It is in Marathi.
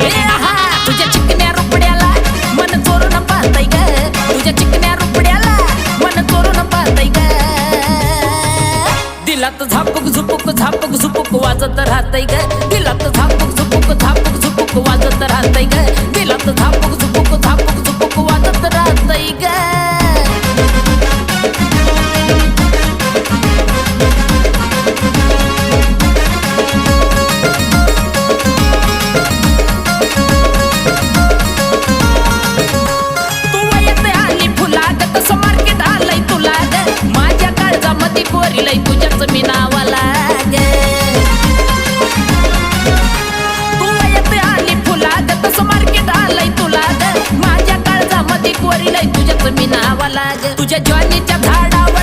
ए आहा, तुझ्या चिकन्या रुपड्याला मन चोरून पाहतय ग. तुझ्या चिकन्या रुपड्याला मन चोरून पाहतय ग. दिलात झापूक झुपूक झापूक झुपूक वाजत राहतय ग. दिलात झापूक तुझ्याच मी नावाला ग तू वयत आली फुला फुलाग तसं मार्केट आलंय तुला ग माझ्या काळजामध्ये कोरिलंय तुझ्याच मी नावाला ग तुझ्या ज्वानीच्या झाडावर